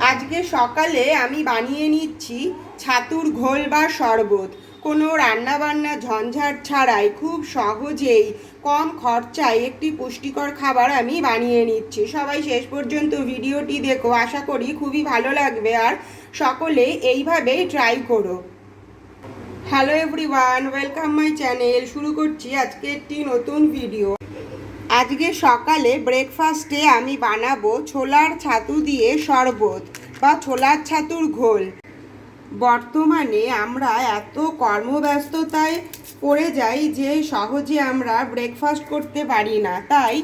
আজকে সকালে আমি বানিয়ে নিচ্ছি ছাতুর ঘোল বা শরবত। কোনো রান্নাবান্না ঝঞ্ঝাট ছাড়াই খুব সহজেই কম খরচায় একটি পুষ্টিকর খাবার আমি বানিয়ে নিচ্ছি। সবাই শেষ পর্যন্ত ভিডিওটি দেখো, আশা করি খুবই ভালো লাগবে আর সকলে এইভাবেই ট্রাই করো। Hello everyone welcome my channel শুরু করছি আজকে একটি নতুন ভিডিও আজকে সকালে ব্রেকফাস্টে আমি বানাবো ছোলার ছাতু দিয়ে শরবত বা ছোলার ছাতুর ঘোল। বর্তমানে আমরা এত কর্মব্যস্ততায় পড়ে যাই যে সহজে আমরা ব্রেকফাস্ট করতে পারি না। তাই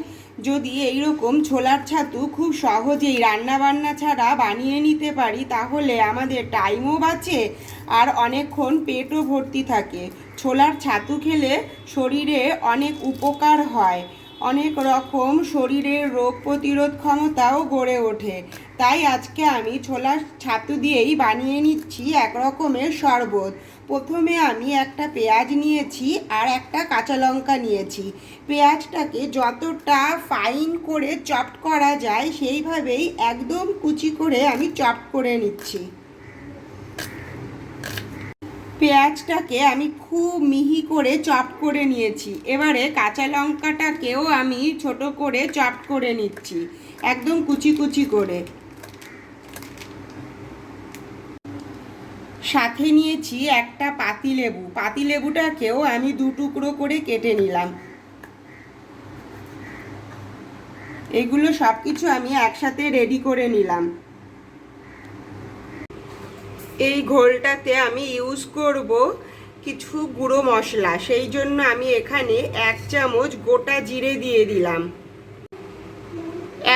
যদি এইরকম ছোলার ছাতু খুব সহজেই রান্না বান্না ছাড়া বানিয়ে নিতে পারি, তাহলে আমাদের টাইমও বাঁচে আর অনেকক্ষণ পেটও ভর্তি থাকে। ছোলার ছাতু খেলে শরীরে অনেক উপকার হয়। অনেক রকম শরীরের রোগ প্রতিরোধ ক্ষমতাও গড়ে ওঠে। তাই আজকে আমি ছোলার ছাতু দিয়েই বানিয়ে নিচ্ছি এক রকমের শরবত। প্রথমে আমি একটা পেঁয়াজ নিয়েছি আর একটা কাঁচা লঙ্কা নিয়েছি। পেঁয়াজটাকে যতটা ফাইন করে চপ করা যায় সেইভাবেই একদম কুচি করে আমি চপ করে নিচ্ছি। পেঁয়াজটাকে আমি খুব মিহি করে চপ করে নিয়েছি। এবারে কাঁচা লঙ্কাটাকেও আমি ছোট করে চপ করে নিচ্ছি, একদম কুচি কুচি করে। সাথে নিয়েছি একটা পাতিলেবু। পাতিলেবুটাকেও আমি দু টুকরো করে কেটে নিলাম। এগুলো সব কিছু আমি একসাথে রেডি করে নিলাম। এই ঘোলটাতে আমি ইউজ করব কিছু গুঁড়ো মশলা। সেই জন্য আমি এখানে এক চামচ গোটা জিরে দিয়ে দিলাম।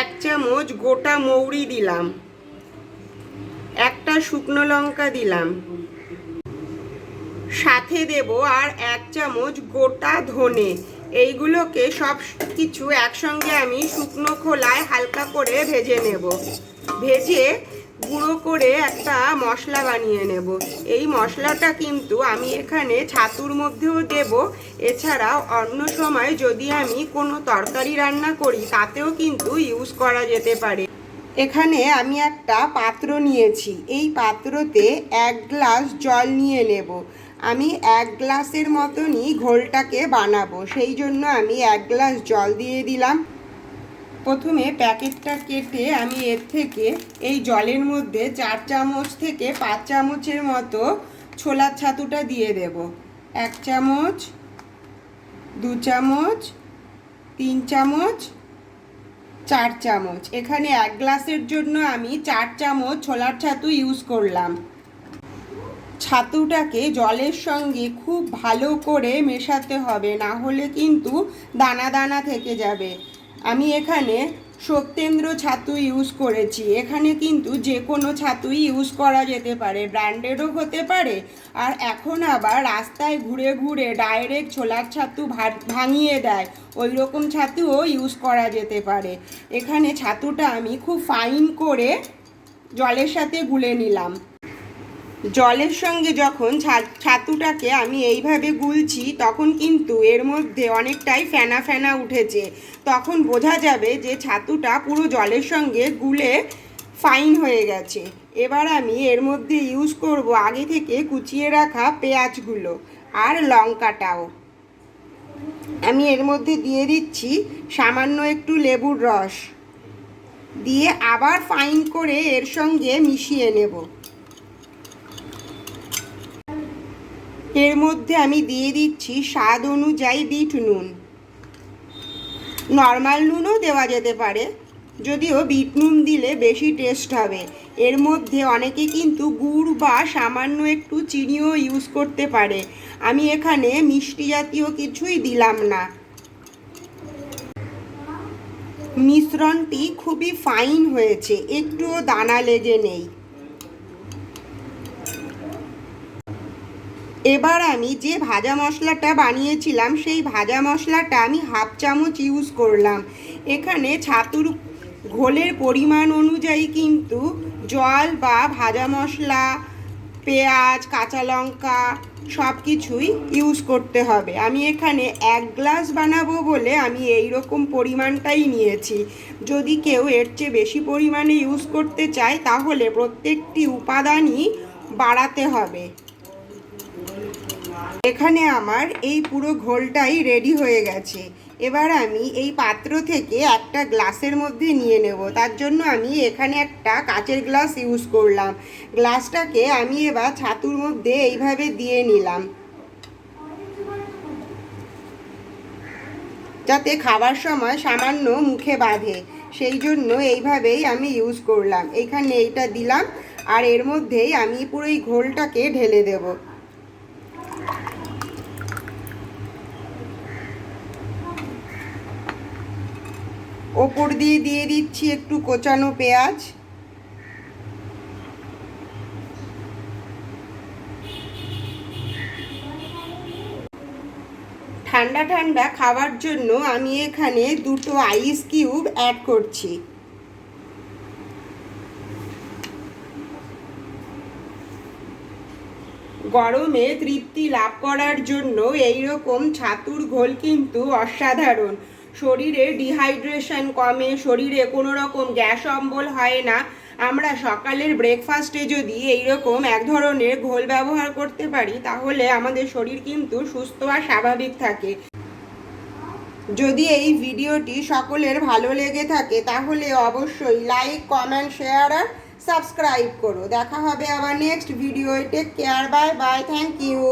এক চামচ গোটা মৌরি দিলাম। একটা শুকনো লঙ্কা দিলাম। সাথে দেব আর এক চামচ গোটা ধনে। এইগুলোকে সব কিছু একসঙ্গে আমি শুকনো খোলায় হালকা করে ভেজে নেব। ভেজে গুঁড়ো করে একটা মশলা বানিয়ে নেব। এই মশলাটা কিন্তু আমি এখানে ছাতুর মধ্যেও দেব। এছাড়া অন্য সময় যদি আমি কোনো তরকারি রান্না করি, তাতেও কিন্তু ইউজ করা যেতে পারে। এখানে আমি একটা পাত্র নিয়েছি। এই পাত্রতে এক গ্লাস জল নিয়ে নেব। আমি এক গ্লাসের মতনই ঘোলটাকে বানাবো। সেই জন্য আমি এক গ্লাস জল দিয়ে দিলাম। প্রথমে প্যাকেটটা কেটে আমি এর থেকে এই জলের মধ্যে চার চামচ থেকে পাঁচ চামচের মতো ছোলার ছাতুটা দিয়ে দেব। এক চামচ, দু চামচ, তিন চামচ, চার চামচ। এখানে এক গ্লাসের জন্য আমি চার চামচ ছোলার ছাতু ইউজ করলাম। ছাতুটাকে জলের সঙ্গে খুব ভালো করে মেশাতে হবে, না হলে কিন্তু দানা দানা থেকে যাবে। আমি এখানে সত্যেন্দ্র ছাতু ইউজ করেছি। এখানে কিন্তু যে কোনো ছাতুই ইউজ করা যেতে পারে ব্র্যান্ডেডও হতে পারে, আর এখন আবার রাস্তায় ঘুরে ঘুরে ডাইরেক্ট ছোলার ছাতু ভাঙিয়ে দেয় ওই রকম ছাতুও ইউজ করা যেতে পারে। এখানে ছাতুটা আমি খুব ফাইন করে জলের সাথে গুলে নিলাম। জলের সঙ্গে যখন ছাতুটাকে আমি এইভাবে গুলছি, তখন কিন্তু এর মধ্যে অনেকটাই ফেনা ফেনা উঠেছে। তখন বোঝা যাবে যে ছাতুটা পুরো জলের সঙ্গে গুলে ফাইন হয়ে গেছে। এবার আমি এর মধ্যে ইউজ করব আগে থেকে কুচিয়ে রাখা পেঁয়াজগুলো আর লঙ্কাটাও। আমি এর মধ্যে দিয়ে দিচ্ছি সামান্য একটু লেবুর রস। দিয়ে আবার ফাইন করে এর সঙ্গে মিশিয়ে নেব। এর মধ্যে আমি দিয়ে দিচ্ছি স্বাদ অনুযায়ী বিট নুন। নর্মাল নুনও দেওয়া যেতে পারে, যদিও বিট নুন দিলে বেশি টেস্ট হবে। এর মধ্যে অনেকে কিন্তু গুড় বা সামান্য একটু চিনিও ইউজ করতে পারে। আমি এখানে মিষ্টি জাতীয় কিছুই দিলাম না। মিশ্রণটি খুবই ফাইন হয়েছে, একটুও দানা লেগে নেই। এবার আমি যে ভাজা মশলাটা বানিয়েছিলাম, সেই ভাজা মশলাটা আমি হাফ চামচ ইউজ করলাম। এখানে ছাতুর ঘোলের পরিমাণ অনুযায়ী কিন্তু জল বা ভাজা মশলা, পেঁয়াজ, কাঁচা লঙ্কা সব কিছুই ইউজ করতে হবে। আমি এখানে এক গ্লাস বানাবো বলে আমি এই রকম পরিমাণটাই নিয়েছি। যদি কেউ এর চেয়ে বেশি পরিমাণে ইউজ করতে চায়, তাহলে প্রত্যেকটি উপাদানই বাড়াতে হবে। এখানে আমার এই পুরো ঘোলটাই রেডি হয়ে গেছে। এবার আমি এই পাত্র থেকে একটা গ্লাসের মধ্যে নিয়ে নেব। তার জন্য আমি এখানে একটা কাচের গ্লাস ইউজ করলাম। গ্লাসটাকে আমি এবার ছাতুর মধ্যে এইভাবে দিয়ে নিলাম। যাতে খাবার সময় সামান্য মুখে বাঁধে। সেই জন্য এইভাবেই আমি ইউজ করলাম। এইখানে এইটা দিলাম আর এর মধ্যেই আমি পুরো এই ঘোলটাকে ঢেলে দেবো। ওপর দিয়ে দিয়ে দিচ্ছি একটু কোচানো পেঁয়াজ। ঠান্ডা ঠান্ডা খাওয়ার জন্য আমি এখানে দুটো আইস কিউব অ্যাড করছি। গরমে তৃপ্তি লাভ করার জন্য এই রকম ছাতুর ঘোল কিন্তু অসাধারণ। শরীরে ডিহাইড্রেশন কমে, শরীরে কোনো রকম গ্যাস অম্বল হয় না। আমরা সকালের ব্রেকফাস্টে যদি এই রকম এক ধরনের ঘোল ব্যবহার করতে পারি, তাহলে আমাদের শরীর কিন্তু সুস্থ আর স্বাভাবিক থাকে। যদি এই ভিডিওটি সকলের ভালো লেগে থাকে, তাহলে অবশ্যই লাইক কমেন্ট শেয়ার আর সাবস্ক্রাইব করো। দেখা হবে আবার next video take care bye bye thank you